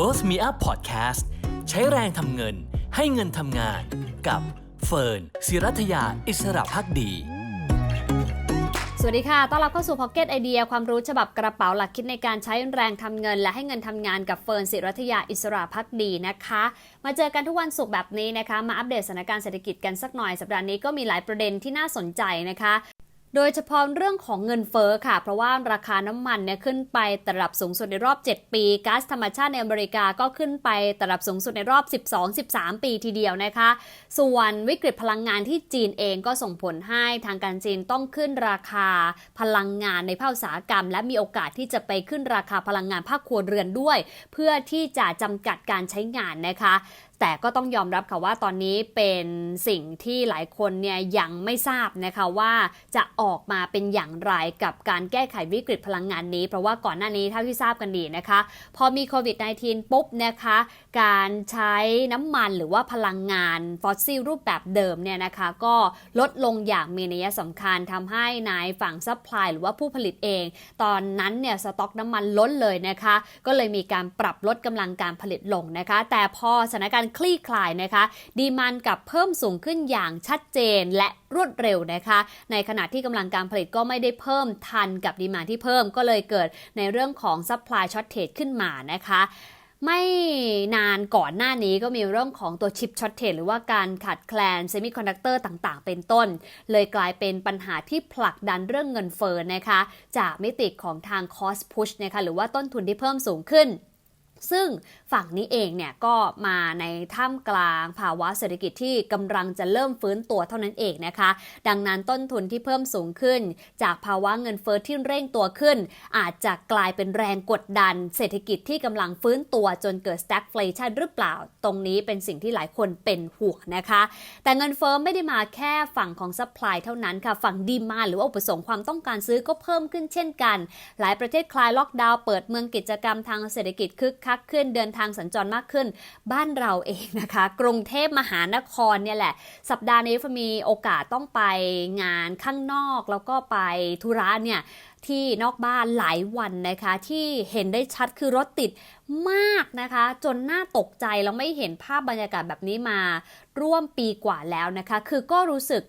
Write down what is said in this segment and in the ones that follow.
Worth Me Up Podcast ใช้แรงทำเงินให้เงินทำงาน กับเฟิร์นศิรัทยาอิสระพักดี สวัสดีค่ะ ต้อนรับเข้าสู่ Pocket Idea ความรู้ฉบับกระเป๋าหลักคิดในการใช้แรงทำเงิน และให้เงินทำงานกับเฟิร์นศิรัทยาอิสระพักดีนะคะ มาเจอกันทุกวันศุกร์แบบนี้นะคะ มาอัปเดตสถานการณ์เศรษฐกิจกันสักหน่อย สัปดาห์นี้ก็มีหลายประเด็นที่น่าสนใจนะคะ โดยเฉพาะเรื่องของเงินเฟ้อค่ะ เพราะว่าราคาน้ำมันเนี่ยขึ้นไปตระดับสูงสุดในรอบ 7 ปีก๊าซธรรมชาติในอเมริกาก็ขึ้นไปตระดับสูงสุดในรอบ 12-13 ปีทีเดียวนะคะ ส่วนวิกฤตพลังงานที่จีนเองก็ส่งผลให้ทางการจีนต้องขึ้นราคาพลังงานในภาคอุตสาหกรรม และมีโอกาสที่จะไปขึ้นราคาพลังงานภาคครัวเรือนด้วย เพื่อที่จะจำกัดการใช้งานนะคะแต่ก็ต้องยอมรับค่ะว่าตอนนี้เป็นสิ่งที่หลายคนเนี่ยยังไม่ทราบนะคะว่าจะอออกมาเป็นอย่างไรกับการแก้ไขวิกฤตพลังงานนี้ เพราะว่าก่อนหน้านี้เท่าที่ทราบกันดีนะคะ พอมีโควิด -19 ปุ๊บนะคะ การใช้น้ำมันหรือว่าพลังงานฟอสซิลรูปแบบเดิมเนี่ยนะคะก็ลดลงอย่างมีนัยสำคัญทำให้ในฝั่งซัพพลายหรือว่าผู้ผลิตเอง ตอนนั้นเนี่ยสต็อกน้ำมันล้นเลยนะคะ ก็เลยมีการปรับลดกำลังการผลิตลงนะคะ แต่พอสถานการณ์คลี่คลายนะคะ ดีมันกับเพิ่มสูงขึ้นอย่างชัดเจนและรวดเร็วนะคะ ในขณะที่กำลังการผลิตก็ไม่ได้เพิ่มทันกับดีมาที่เพิ่มก็เลยเกิดในเรื่องของซัพพลายช็อตเทจขึ้นมานะคะไม่นานก่อนหน้านี้ก็มีเรื่องของตัวชิปช็อตเทจหรือว่าการขาดแคลนเซมิคอนดักเตอร์ต่างๆ เป็นต้น เลยกลายเป็นปัญหาที่ผลักดันเรื่องเงินเฟ้อนะคะ จากมิติของทางคอสพุชนะคะหรือว่าต้นทุนที่เพิ่มสูงขึ้น ซึ่งฝั่งนี้เองเนี่ยก็มาในท่ามกลางภาวะเศรษฐกิจที่กำลังจะเริ่มฟื้นตัวเท่านั้นเองนะคะ ดังนั้นต้นทุนที่เพิ่มสูงขึ้น จากภาวะเงินเฟ้อที่เร่งตัวขึ้น อาจจะกลายเป็นแรงกดดัน เศรษฐกิจที่กำลังฟื้นตัวจนเกิด stagflation หรือเปล่า ตรงนี้เป็นสิ่งที่หลายคนเป็นห่วงนะคะ แต่เงินเฟ้อไม่ได้มาแค่ฝั่งของ supply เท่านั้นค่ะฝั่งดีมาหรือว่าอุปสงค์ความต้องการซื้อก็เพิ่มขึ้นเช่นกัน หลายประเทศคลายล็อกดาวน์เปิดเมืองกิจกรรมทางเศรษฐกิจคึกคักขึ้นเดินทางสัญจรมากขึ้น บ้านเราเองนะคะ กรุงเทพมหานครเนี่ยแหละ สัปดาห์นี้ฟมีโอกาสต้องไปงานข้างนอกแล้วก็ไปธุระเนี่ยที่นอกบ้านหลายวันนะคะ ที่เห็นได้ชัดคือรถติดมากนะคะ จนน่าตกใจแล้วไม่เห็นภาพบรรยากาศแบบนี้มาร่วมปีกว่าแล้วนะคะ คือก็รู้สึก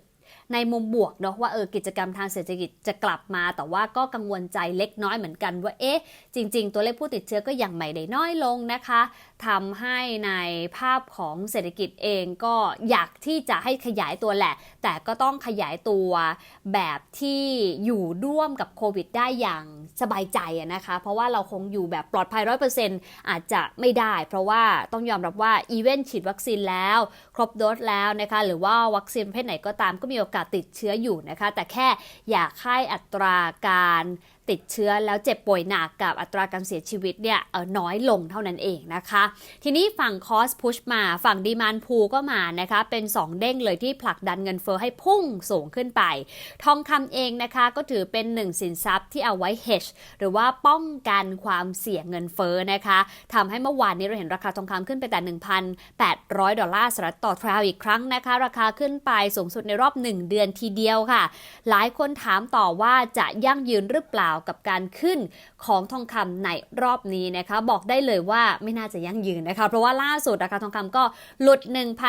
ในมุมบวกเนาะว่าเออกิจกรรมทางเศรษฐกิจจะกลับมา แต่ว่าก็กังวลใจเล็กน้อยเหมือนกันว่าเอ๊ะจริง ๆ ตัวเลขผู้ติดเชื้อก็ยังไม่ได้น้อยลงนะคะทำให้ในภาพของเศรษฐกิจเองก็อยากที่จะให้ขยายตัวแหละ แต่ก็ต้องขยายตัวแบบที่อยู่ร่วมกับโควิดได้อย่างสบายใจนะคะ เพราะว่าเราคงอยู่แบบปลอดภัยร้อยเปอร์เซ็นต์อาจจะไม่ได้ เพราะว่าต้องยอมรับว่าอีเวนต์ฉีดวัคซีนแล้ว ครบโดสแล้วนะคะ หรือว่าวัคซีนประเภทไหนก็ตามก็มีโอกาสติดเชื้ออยู่นะคะ แต่แค่อยากให้อัตราการ ติดเชื้อแล้วเจ็บป่วยหนักกับอัตราการเสียชีวิตเนี่ยเออน้อยลงเท่านั้นเองนะคะ ทีนี้ฝั่งคอสพุชมาฝั่งดีมานพูก็มานะคะเป็น 2 เด้งเลยที่ผลักดันเงินเฟอ้อให้พุ่งสูงขึ้นไป ทองคำเองนะคะก็ถือเป็นหนึ่งสินทรัพย์ที่เอาไว้ hedge หรือว่าป้องกันความเสี่ยงเงินเฟอ้อนะคะทำให้เมื่อวานนี้เราเห็นราคาทองคำขึ้นไปแต่1,800 ดอลลาร์สหรัฐต่อทราวอีกครั้งนะคะ ราคาขึ้นไปสูงสุดในรอบ 1 เดือนทีเดียวค่ะ หลายคนถามต่อว่าจะยั่งยืนหรือเปล่ากับการขึ้นของทองคำในรอบนี้นะคะบอกได้เลยว่าไม่น่าจะยั่งยืนนะคะ เพราะว่าล่าสุดราคาทองคำก็หลุด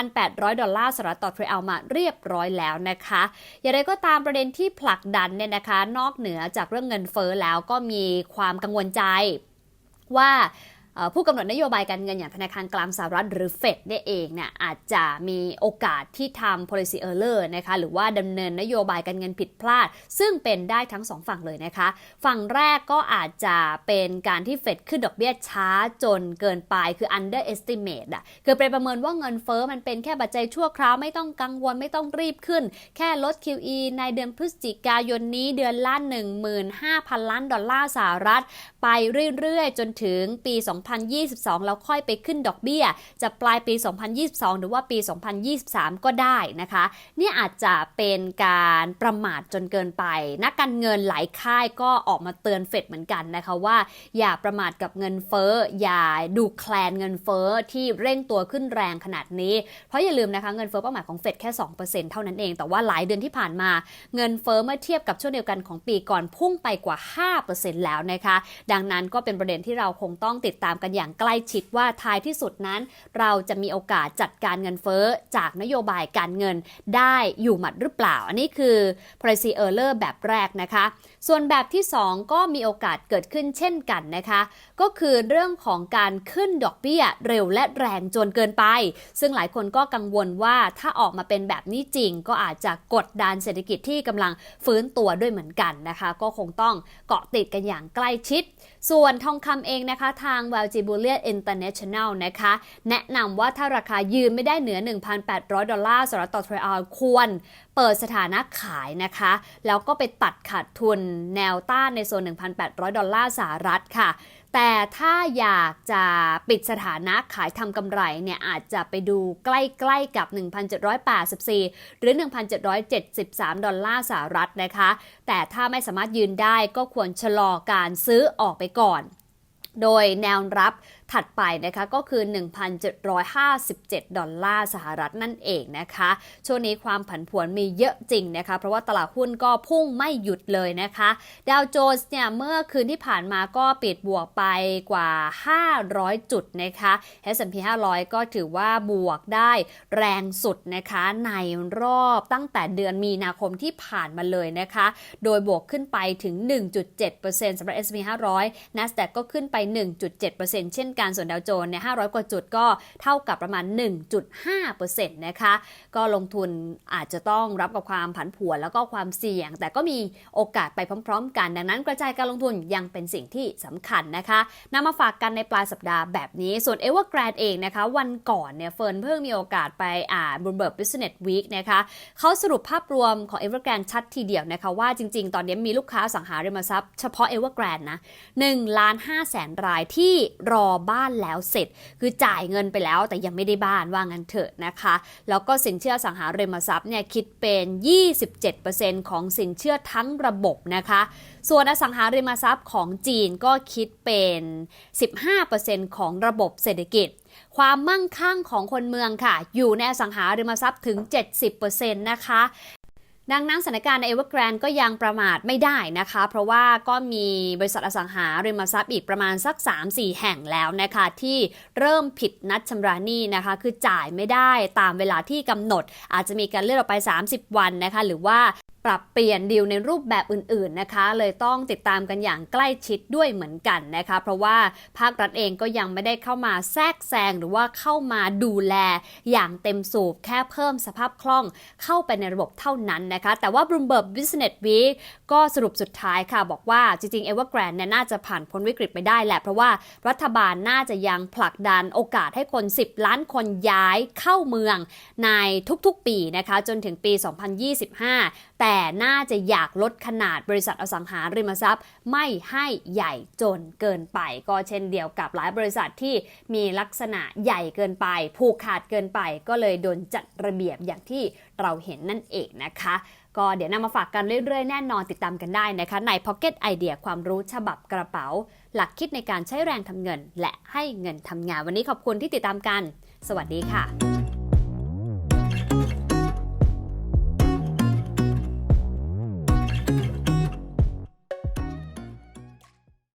1,800 ดอลลาร์สหรัฐต่อทรัลมาเรียบร้อยแล้วนะคะ อย่างไรก็ตามประเด็นที่ผลักดันเนี่ยนะคะ นอกเหนือจากเรื่องเงินเฟ้อแล้วก็มีความกังวลใจว่า ผู้กำหนดนโยบายการเงินอย่างธนาคารกลางสหรัฐหรือเฟดเนี่ยเองเนี่ยอาจจะมีโอกาสที่ทำ policy error นะคะหรือว่าดำเนินนโยบายการเงินผิดพลาด ซึ่งเป็นได้ทั้งสองฝั่งเลยนะคะ ฝั่งแรกก็อาจจะเป็นการที่เฟดขึ้นดอกเบี้ยช้าจนเกินไปคือ underestimate อะคือไปประเมินว่าเงินเฟอ้อมันเป็นแค่ปัจจัยชั่วคราวไม่ต้องกังวลไม่ต้องรีบขึ้น แค่ลด QE ในเดือนพฤศจิกายนนี้เดือนละ15,000 ล้านดอลลาร์สหรัฐ ไปเรื่อยๆ จนถึงปี2022 แล้วค่อยไปขึ้นดอกเบี้ย จะปลายปี 2022 หรือว่าปี 2023 ก็ได้นะคะ นี่อาจจะเป็นการประมาทจนเกินไป นักการเงินหลายค่ายก็ออกมาเตือนเฟดเหมือนกันนะคะว่า อย่าประมาทกับเงินเฟ้อ อย่าดูแคลนเงินเฟ้อที่เร่งตัวขึ้นแรงขนาดนี้ เพราะอย่าลืมนะคะเงินเฟ้อเป้าหมายของเฟดแค่ 2%เท่านั้นเอง แต่ว่าหลายเดือนที่ผ่านมา เงินเฟ้อเมื่อเทียบกับช่วงเดียวกันของปีก่อนพุ่งไปกว่า 5%แล้วนะคะ ดังนั้นก็เป็นประเด็นที่เราคงต้องติดตามามกันอย่างใกล้ชิดว่าท้ายที่สุดนั้น เราจะมีโอกาสจัดการเงินเฟ้อจากนโยบายการเงินได้อยู่หมัดหรือเปล่า อันนี้คือ policy error แบบแรกนะคะ ส่วนแบบที่ 2 ก็มีโอกาสเกิดขึ้นเช่นกันนะคะ ก็คือเรื่องของการขึ้นดอกเบี้ยเร็วและแรงจนเกินไป ซึ่งหลายคนก็กังวลว่าถ้าออกมาเป็นแบบนี้จริง ก็อาจจะกดดันเศรษฐกิจที่กำลังฟื้นตัวด้วยเหมือนกันนะคะ ก็คงต้องเกาะติดกันอย่างใกล้ชิด ส่วนทองคำเองนะคะทาง l g i b u l i a International นะคะ แนะนำว่าถ้าราคายืนไม่ได้เหนือ 1,800 ดอลลาร์สหรัฐต่อทรัลล์ควรเปิดสถานะขายนะคะ แล้วก็ไปตัดขาดทุนแนวต้านในโซน 1,800 ดอลลาร์สหรัฐค่ะแต่ถ้าอยากจะปิดสถานะขายทำกำไรเนี่ยอาจจะไปดูใกล้ๆกับ 1,784 หรือ 1,773 ดอลลาร์สหรัฐนะคะ แต่ถ้าไม่สามารถยืนได้ก็ควรชะลอการซื้อออกไปก่อน โดยแนวรับ ถัดไปนะคะก็คือ 1,757 ดอลลาร์สหรัฐนั่นเองนะคะ ช่วงนี้ความผันผวนมีเยอะจริงนะคะ เพราะว่าตลาดหุ้นก็พุ่งไม่หยุดเลยนะคะ ดาวโจนส์เนี่ยเมื่อคืนที่ผ่านมาก็ปิดบวกไปกว่า 500 จุดนะคะ S&P 500 ก็ถือว่าบวกได้แรงสุดนะคะในรอบตั้งแต่เดือนมีนาคมที่ผ่านมาเลยนะคะ โดยบวกขึ้นไปถึง 1.7%สำหรับ S&P 500 NASDAQ ก็ขึ้นไป 1.7%เช่นกันส่วนดาวโจนส์เนี่ย500 กว่าจุดก็เท่ากับประมาณ 1.5%นะคะ ก็ลงทุนอาจจะต้องรับกับความผันผวนแล้วก็ความเสี่ยง แต่ก็มีโอกาสไปพร้อม ๆ กัน ดังนั้นกระจายการลงทุนยังเป็นสิ่งที่สำคัญนะคะนำมาฝากกันในปลายสัปดาห์แบบนี้ ส่วน Evergrande เองนะคะ วันก่อนเนี่ยเฟิร์นเพิ่งมีโอกาสไปอ่าน Bloomberg Business Week นะคะเขาสรุปภาพรวมของ Evergrande ชัดทีเดียวนะคะว่าจริง ๆ ตอนนี้มีลูกค้าสังหาริมทรัพย์เฉพาะ Evergrande นะ1ล้าน5แสนรายที่รอบ้านแล้วเสร็จ คือจ่ายเงินไปแล้วแต่ยังไม่ได้บ้านว่างั้นเถอะนะคะ แล้วก็สินเชื่อสังหาริมทรัพย์เนี่ยคิดเป็น 27%ของสินเชื่อทั้งระบบนะคะ ส่วนอสังหาริมทรัพย์ของจีนก็คิดเป็น 15%ของระบบเศรษฐกิจความมั่งคั่งของคนเมืองค่ะ อยู่ในอสังหาริมทรัพย์ถึง 70%นะคะ ดังนั้นสถานการณ์ในเอเวอร์แกรนด์ก็ยังประมาทไม่ได้นะคะ เพราะว่าก็มีบริษัทอสังหาริมทรัพย์อีกประมาณสัก 3-4 แห่งแล้วนะคะ ที่เริ่มผิดนัดชำระหนี้นะคะ คือจ่ายไม่ได้ตามเวลาที่กำหนด อาจจะมีการเลื่อนออกไป 30 วันนะคะ หรือว่าปรับเปลี่ยนดีลในรูปแบบอื่นๆนะคะ เลยต้องติดตามกันอย่างใกล้ชิดด้วยเหมือนกันนะคะ เพราะว่าภาครัฐเองก็ยังไม่ได้เข้ามาแทรกแซงหรือว่าเข้ามาดูแลอย่างเต็มสูบแค่เพิ่มสภาพคล่องเข้าไปในระบบเท่านั้นนะนะคะ แต่ว่า Bloomberg Business Week ก็สรุปสุดท้ายค่ะ บอกว่าจริงๆ Evergrande เนี่ยน่าจะผ่านพ้นวิกฤตไปได้แหละ เพราะว่ารัฐบาลน่าจะยังผลักดันโอกาสให้คน 10 ล้านคนย้ายเข้าเมืองในทุกๆปีนะคะ จนถึงปี 2025 แต่น่าจะอยากลดขนาดบริษัทอสังหาริมทรัพย์ ไม่ให้ใหญ่จนเกินไป ก็เช่นเดียวกับหลายบริษัทที่มีลักษณะใหญ่เกินไป ผูกขาดเกินไป ก็เลยโดนจัดระเบียบอย่างที่เราเห็นนั่นเองนะคะ ก็เดี๋ยวนำมาฝากกันเรื่อยๆ แน่นอนติดตามกันได้นะคะ ใน Pocket Idea ความรู้ฉบับกระเป๋า หลักคิดในการใช้แรงทำเงิน และให้เงินทำงานวันนี้ขอบคุณที่ติดตามกัน สวัสดีค่ะ